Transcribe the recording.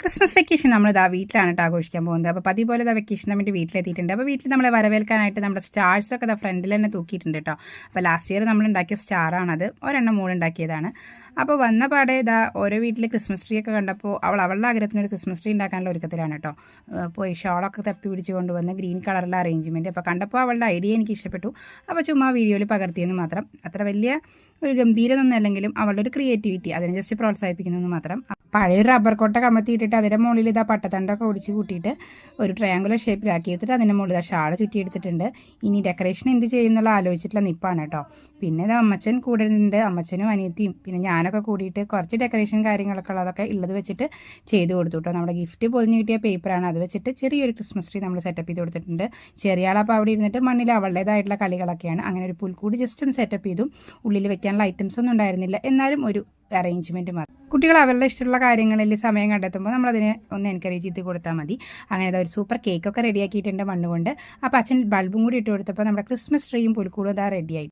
Christmas vacation നമ്മൾ ഇതാ വീട്ടിലാണ് കേട്ടോ ആഘോഷിക്കാൻ പോകുന്നത്. അപ്പോൾ പതിപോലെ പോലെ ഇതാ വെക്കേഷന് വേണ്ടി വീട്ടിലെത്തിയിട്ടുണ്ട്. അപ്പോൾ വീട്ടിൽ നമ്മളെ വരവേൽക്കാനായിട്ട് നമ്മുടെ സ്റ്റാർസ് ഒക്കെ ഇതാ ഫ്രണ്ടിൽ തന്നെ തൂക്കിയിട്ടുണ്ട് കേട്ടോ അപ്പോൾ ലാസ്റ്റ് ഇയർ നമ്മൾ ഉണ്ടാക്കിയ സ്റ്റാറാണത് ഒരെണ്ണം മൂട് ഉണ്ടാക്കിയതാണ്. അപ്പോൾ വന്ന പാടെ ഇതാ ഓരോ വീട്ടിൽ ക്രിസ്മസ് ട്രീ ഒക്കെ കണ്ടപ്പോൾ അവൾ അവളുടെ ആഗ്രഹത്തിന് ഒരു ക്രിസ്മസ് ട്രീ ഉണ്ടാക്കാനുള്ള ഒരുക്കത്തിലാണ് കേട്ടോ പോയി ഷോളൊക്കെ തപ്പി പിടിച്ച് കൊണ്ടുവന്ന് ഗ്രീൻ കളറിലെ അറേഞ്ച്മെന്റ് അപ്പോൾ കണ്ടപ്പോൾ അവളുടെ ഐഡിയ എനിക്ക് ഇഷ്ടപ്പെട്ടു. അപ്പോൾ ചുമ്മാ വീഡിയോയിൽ പകർത്തിയെന്ന് മാത്രം. അത്ര വലിയ ഒരു ഗംഭീരമൊന്നും അല്ലെങ്കിലും അവളുടെ ഒരു ക്രിയേറ്റിവിറ്റി അതിനെ ജസ്റ്റ് പ്രോത്സാഹിപ്പിക്കുന്നതെന്ന് മാത്രം. പഴയൊരു റബ്ബർ കൊട്ട കമത്തിയിട്ടിട്ട് അതിന്റെ മുകളിൽ ഇതാ പട്ടത്തണ്ടൊക്കെ ഒടിച്ച് കൂട്ടിയിട്ട് ഒരു ട്രയാങ്കുലർ ഷേപ്പിലാക്കി എടുത്തിട്ട് അതിന്റെ മുകളിൽ ഇതാ ഷാൾ ചുറ്റിയെടുത്തിട്ടുണ്ട്. ഇനി ഡെക്കറേഷൻ എന്ത് ചെയ്യും എന്നുള്ള ആലോചിച്ചിട്ടുള്ള നിപ്പാണ് കേട്ടോ. പിന്നെ ഇത് അമ്മച്ചൻ കൂടെ ഉണ്ട് അമ്മച്ചനും അനിയത്തിയും. പിന്നെ ഞാനൊക്കെ കൂടിയിട്ട് കുറച്ച് ഡെക്കറേഷൻ കാര്യങ്ങളൊക്കെ ഉള്ളതൊക്കെ ഉള്ളത് വെച്ചിട്ട് ചെയ്ത് കൊടുത്തു കേട്ടോ. നമ്മുടെ ഗിഫ്റ്റ് പൊതിഞ്ഞ് കിട്ടിയ പേപ്പറാണ് അത് വെച്ചിട്ട് ചെറിയൊരു ക്രിസ്മസ് ട്രീ നമ്മൾ സെറ്റപ്പ് ചെയ്ത് കൊടുത്തിട്ടുണ്ട്. ചെറിയ ആളപ്പോൾ അവിടെ ഇരുന്നിട്ട് മണ്ണിൽ അവളുടേതായിട്ടുള്ള കളികളൊക്കെയാണ്. അങ്ങനെ ഒരു പുൽക്കൂടി ജസ്റ്റ് ഒന്ന് സെറ്റപ്പ് ചെയ്തു. ഉള്ളിൽ വെക്കാനുള്ള ഐറ്റംസ് ഒന്നും ഉണ്ടായിരുന്നില്ല. എന്നാലും ഒരു അറേഞ്ച്മെന്റ് മാത്രം. കുട്ടികൾ അവരുടെ ഇഷ്ടമുള്ള കാര്യങ്ങളിൽ സമയം കണ്ടെത്തുമ്പോൾ നമ്മളതിനെ ഒന്ന് എൻകറേജ് ചെയ്ത് കൊടുത്താൽ മതി. അങ്ങനെ അതാ ഒരു സൂപ്പർ കേക്കൊക്കെ റെഡിയാക്കിയിട്ടുണ്ട് മണ്ണുകൊണ്ട്. അപ്പോൾ അച്ഛൻ ബൾബും കൂടി ഇട്ട് കൊടുത്തപ്പോൾ നമ്മുടെ ക്രിസ്മസ് ട്രീയും പുൽക്കൂടും ഇതാ റെഡിയായി